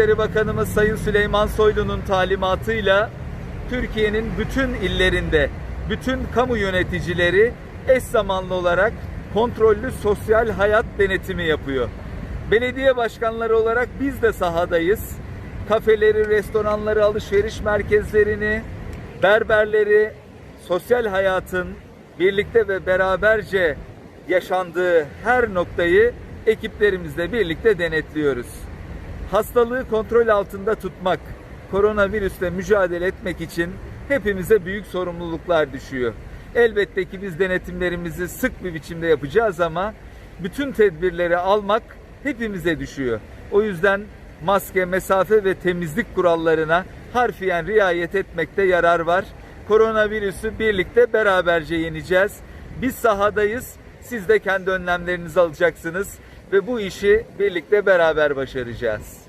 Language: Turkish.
İçişleri Bakanımız Sayın Süleyman Soylu'nun talimatıyla Türkiye'nin bütün illerinde bütün kamu yöneticileri eş zamanlı olarak kontrollü sosyal hayat denetimi yapıyor. Belediye başkanları olarak biz de sahadayız. Kafeleri, restoranları, alışveriş merkezlerini, berberleri, sosyal hayatın birlikte ve beraberce yaşandığı her noktayı ekiplerimizle birlikte denetliyoruz. Hastalığı kontrol altında tutmak, koronavirüsle mücadele etmek için hepimize büyük sorumluluklar düşüyor. Elbette ki biz denetimlerimizi sık bir biçimde yapacağız ama bütün tedbirleri almak hepimize düşüyor. O yüzden maske, mesafe ve temizlik kurallarına harfiyen riayet etmekte yarar var. Koronavirüsü birlikte beraberce yeneceğiz. Biz sahadayız. Siz de kendi önlemlerinizi alacaksınız ve bu işi birlikte beraber başaracağız.